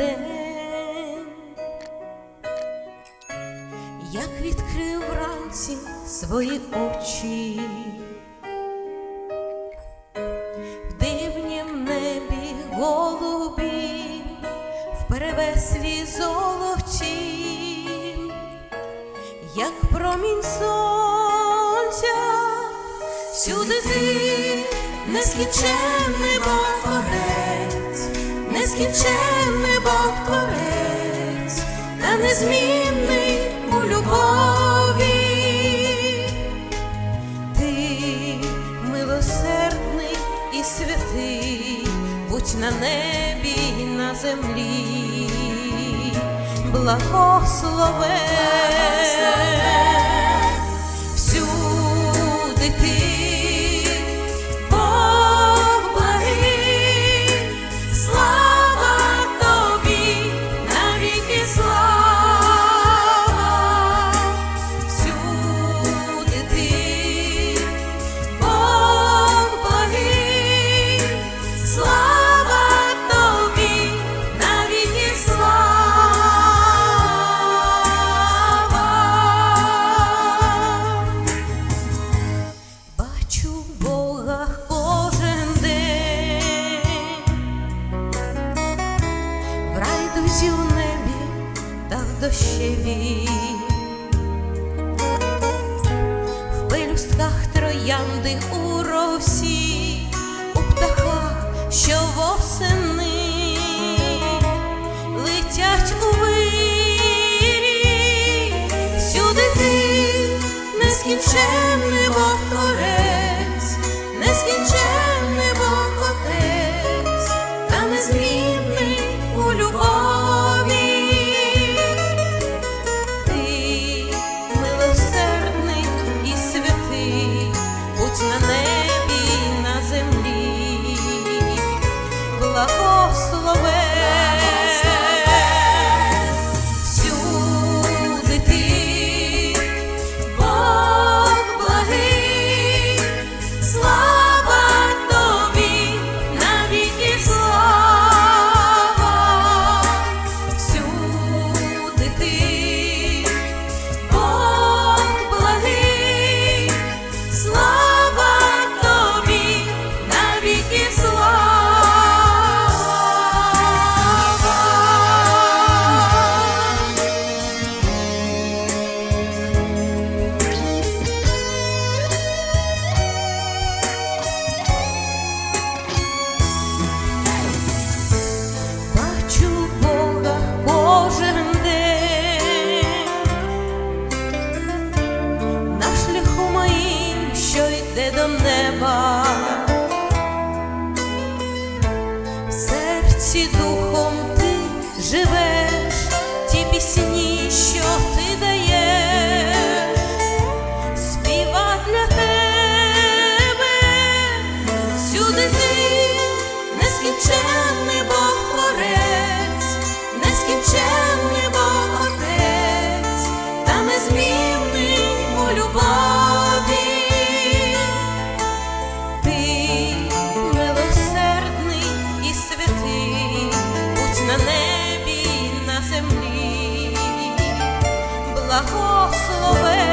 день, як відкрив вранці свої очі, в дивнім небі голубі, в перевеслі золоті, як промінь сонця, сюди ти нескінченний Бог. Нескінченний благословен. дощеві, в пелюстках троянди у ровсі, у птахах, що восени летять увись, сюди ти нескінченний вогоре. серці духом ти живеш, ті пісні, що. благословен.